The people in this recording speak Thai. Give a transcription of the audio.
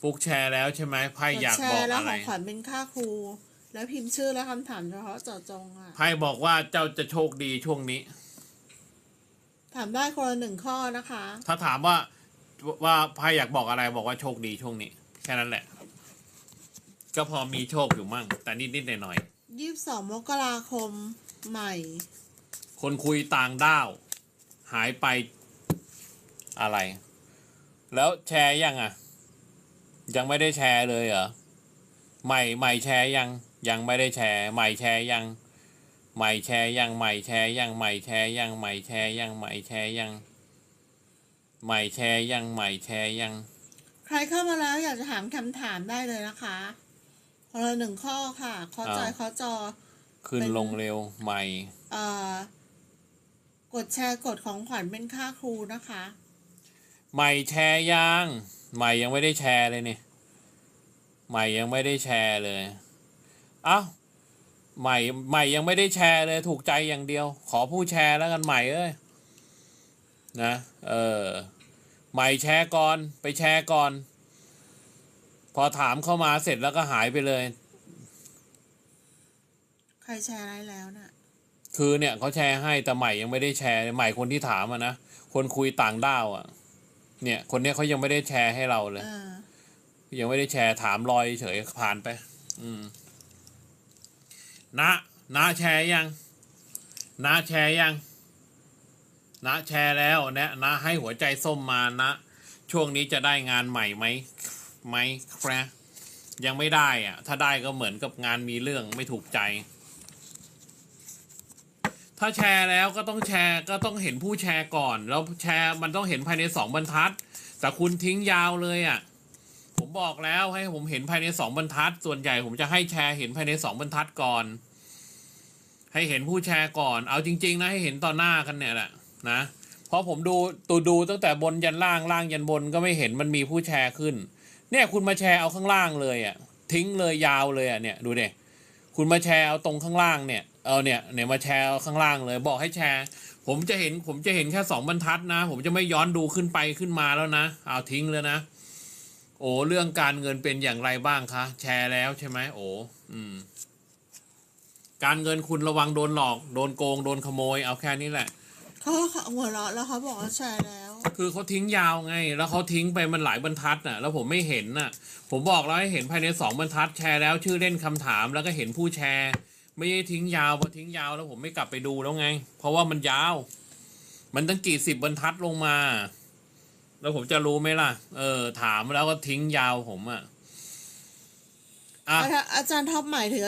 ฟุกแชร์แล้วใช่ไหมไพ่อยากแชบอกร์แล้วอะขไรองขวัญเป็นค่าครู แล้วพิมพ์ชื่อและคำถามเฉพาะเจาะจงอะไพ่บอกว่าเจ้าจะโชคดีช่วงนี้ ถามได้คนละหนึ่งข้อนะคะ ถ้าถามว่าว่าไพ่อยากบอกอะไรบอกว่าโชคดีช่วงนี้ แค่นั้นแหละ ก็พอมีโชคอยู่มั่ง แต่นิดนิดหน่อยหน่อยยี่สิบสองมกราคมใหม่ๆคนคุยต่างด้าว หายไปอะไร แล้วแชร์ยังอะ ยังไม่ได้แชร์เลยเหรอใหม่ใหม่แชร์ยังยังไม่ได้แชร์ใหม่แชร์ยังใหม่แชร์ยังใหม่แชร์ยังใหม่แชร์ยังใหม่แชร์ยังใหม่แชร์ยังใหม่แชร์ยังใหม่แชร์ยัง ใครเข้ามาแล้วอยากจะถามคำถามได้เลยนะคะคนละหนึ่งข้อค่ะข้อใจอ้าวข้อจอขึ้นเป็นลงเร็วใหม่เอ่อกดแชร์กดของขวัญเป็นค่าครูนะคะ ใหม่แชร์ยัง ใหม่ยังไม่ได้แชร์เลยนี่ใหม่ยังไม่ได้แชร์เลยเอ้าใหม่ใหม่ยังไม่ได้แชร์เลย ถูกใจอย่างเดียว ขอผู้แชร์แล้วกันใหม่เอ้ยนะเออใหม่แชร์ก่อนไปแชร์ก่อน พอถามเข้ามาเสร็จแล้วก็หายไปเลย ใครแชร์อะไรแล้วน่ะคือเนี่ยเขาแชร์ให้แต่ใหม่ยังไม่ได้แชร์ใหม่คนที่ถามอะนะคนคุยต่างด้าวอะ เนี่ย คนเนี้ยเขายังไม่ได้แชร์ให้เราเลยเออยังไม่ได้แชร์ถามลอยเฉยผ่านไป อืมนะนะแชร์ยังนะแชร์ยังนะแชร์แล้วเนี่ยนะให้หัวใจส้มมานะ ช่วงนี้จะได้งานใหม่ไหมไหมครับยังไม่ได้อะถ้าได้ก็เหมือนกับงานมีเรื่องไม่ถูกใจ ถ้าแชร์แล้วก็ต้องแชร์ก็ต้องเห็นผู้แชร์ก่อน แล้วแชร์มันต้องเห็นภายในสองบรรทัด แต่คุณทิ้งยาวเลยอะผมบอกแล้วให้ผมเห็นภายในสองบรรทัด ส่วนใหญ่ผมจะให้แชร์เห็นภายในสองบรรทัดก่อน ให้เห็นผู้แชร์ก่อน เอาจริง ๆ นะให้เห็นต่อหน้ากันเนี่ยแหละนะเพราะผมดูตูดูตั้งแต่บนยันล่างล่างยันบนก็ไม่เห็นมันมีผู้แชร์ขึ้น เนี่ยคุณมาแชร์เอาข้างล่างเลยอะทิ้งเลยยาวเลยอะเนี่ยดูเด็ คุณมาแชร์เอาตรงข้างล่างเนี่ยเอาเนี่ยเนี่ยมาแชร์เอาข้างล่างเลยบอกให้แชร์ ผมจะเห็นผมจะเห็นแค่สองบรรทัดนะ ผมจะไม่ย้อนดูขึ้นไปขึ้นมาแล้วนะเอาทิ้งเลยนะ โอ้เรื่องการเงินเป็นอย่างไรบ้างคะแชร์แล้วใช่ไหมโอ้อืม การเงินคุณระวังโดนหลอก โดนโกงโดนขโมยเอาแค่นี้แหละ เขาหัวเราะแล้วเขาบอกว่าแชร์แล้วคือเขาทิ้งยาวไง แล้วเขาทิ้งไปมันหลายบรรทัดน่ะ แล้วผมไม่เห็นน่ะ ผมบอกแล้วให้เห็นภายในสองบรรทัดแชร์แล้วชื่อเล่นคำถามแล้วก็เห็นผู้แชร์ ไม่ได้ทิ้งยาวพอทิ้งยาวแล้วผมไม่กลับไปดูแล้วไง เพราะว่ามันยาว มันตั้งกี่สิบบรรทัดลงมา แล้วผมจะรู้ไหมล่ะ เออ ถามแล้วก็ทิ้งยาวผมอะอะอาจารย์ท็อปหมายถึง